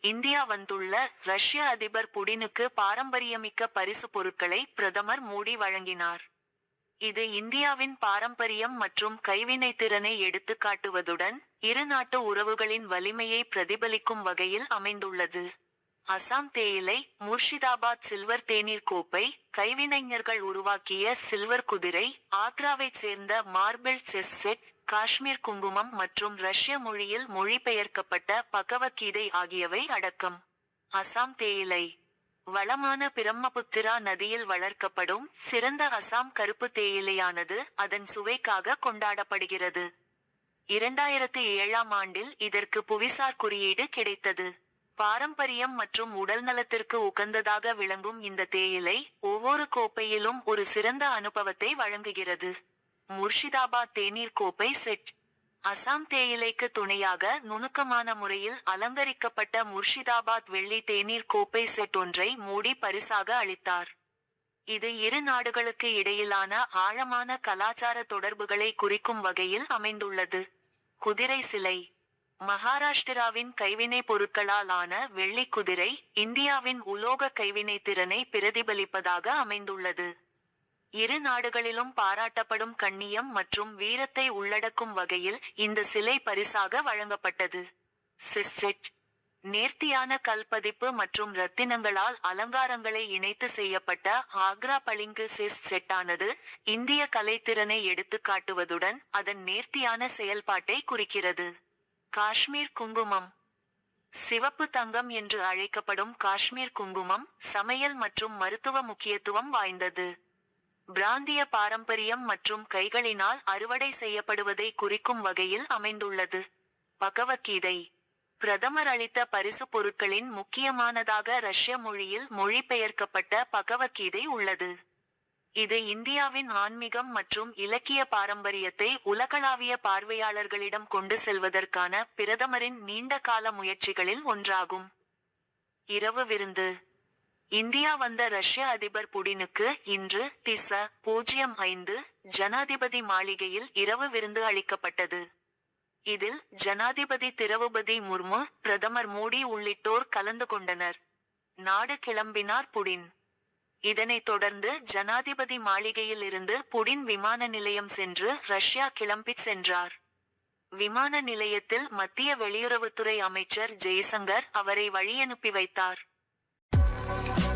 India வந்துள்ள ரஷ்ய அதிபர் புடினுக்கு பாரம்பரியமிக்க பரிசு பொருட்களை பிரதமர் மோடி வழங்கினார். இது இந்தியாவின் பாரம்பரியம் மற்றும் கைவினை கைவினைத்திறனை எடுத்துக்காட்டுவதுடன் இரு நாட்டு உறவுகளின் வலிமையை பிரதிபலிக்கும் வகையில் அமைந்துள்ளது. அசாம் தேயிலை முர்ஷிதாபாத் சில்வர் தேநீர் கோப்பை கைவினைஞர்கள் உருவாக்கிய சில்வர் குதிரை ஆக்ராவைச் சேர்ந்த மார்பிள் செஸ் செட் காஷ்மீர் குங்குமம் மற்றும் ரஷ்ய மொழியில் மொழிபெயர்க்கப்பட்ட பகவத்கீதை ஆகியவை அடக்கம். அசாம் தேயிலை. வளமான பிரம்மபுத்திரா நதியில் வளர்க்கப்படும் சிறந்த அசாம் கருப்பு தேயிலையானது அதன் சுவைக்காக கொண்டாடப்படுகிறது. இரண்டாயிரத்து ஏழாம் ஆண்டில் இதற்கு புவிசார் குறியீடு கிடைத்தது. பாரம்பரியம் மற்றும் உடல் நலத்திற்கு உகந்ததாக விளங்கும் இந்த தேயிலை ஒவ்வொரு கோப்பையிலும் ஒரு சிறந்த அனுபவத்தை வழங்குகிறது. முர்ஷிதாபாத் தேநீர் கோப்பை செட். அசாம் தேயிலைக்கு துணையாக நுணுக்கமான முறையில் அலங்கரிக்கப்பட்ட முர்ஷிதாபாத் வெள்ளி தேநீர் கோப்பை செட் ஒன்றை மூடி பரிசாக அளித்தார். இது இரு நாடுகளுக்கு இடையிலான ஆழமான கலாச்சார தொடர்புகளை குறிக்கும் வகையில் அமைந்துள்ளது. குதிரை சிலை. மகாராஷ்டிராவின் கைவினை பொருட்களால் ஆன வெள்ளி குதிரை இந்தியாவின் உலோக கைவினை திறனை பிரதிபலிப்பதாக அமைந்துள்ளது. இரு நாடுகளிலும் பாராட்டப்படும் கண்ணியம் மற்றும் வீரத்தை உள்ளடக்கும் வகையில் இந்த சிலை பரிசாக வழங்கப்பட்டது. சிஸ்ஸெட் நேர்த்தியான கல்பதிப்பு மற்றும் ரத்தினங்களால் அலங்காரங்களை இணைத்து செய்யப்பட்ட ஆக்ரா பளிங்கு சிஸ் செட்டானது இந்திய கலைத்திறனை எடுத்துக்காட்டுவதுடன் அதன் நேர்த்தியான செயல்பாட்டை குறிக்கிறது. காஷ்மீர் குங்குமம் சிவப்பு தங்கம் என்று அழைக்கப்படும் காஷ்மீர் குங்குமம் சமையல் மற்றும் மருத்துவ முக்கியத்துவம் வாய்ந்தது. பிராந்திய பாரம்பரியம் மற்றும் கைகளினால் அறுவடை செய்யப்படுவதை குறிக்கும் வகையில் அமைந்துள்ளது. பகவத்கீதை. பிரதமர் அளித்த பரிசு பொருட்களின் முக்கியமானதாக ரஷ்ய மொழியில் மொழிபெயர்க்கப்பட்ட பகவத்கீதை உள்ளது. இது இந்தியாவின் ஆன்மீகம் மற்றும் இலக்கிய பாரம்பரியத்தை உலகளாவிய பார்வையாளர்களிடம் கொண்டு செல்வதற்கான பிரதமரின் நீண்ட கால முயற்சிகளில் ஒன்றாகும். இரவு விருந்து. இந்தியா வந்த ரஷ்ய அதிபர் புடினுக்கு இன்று திச பூஜ்ஜியம் ஐந்து ஜனாதிபதி மாளிகையில் இரவு விருந்து அளிக்கப்பட்டது. இதில் ஜனாதிபதி திரௌபதி முர்மு பிரதமர் மோடி உள்ளிட்டோர் கலந்து கொண்டனர். நாடு கிளம்பினார் புடின். இதனைத் தொடர்ந்து ஜனாதிபதி மாளிகையில் இருந்து புடின் விமான நிலையம் சென்று ரஷ்யா கிளம்பிச் சென்றார். விமான நிலையத்தில் மத்திய வெளியுறவுத்துறை அமைச்சர் ஜெய்சங்கர் அவரை வழியனுப்பி வைத்தார். Thank you.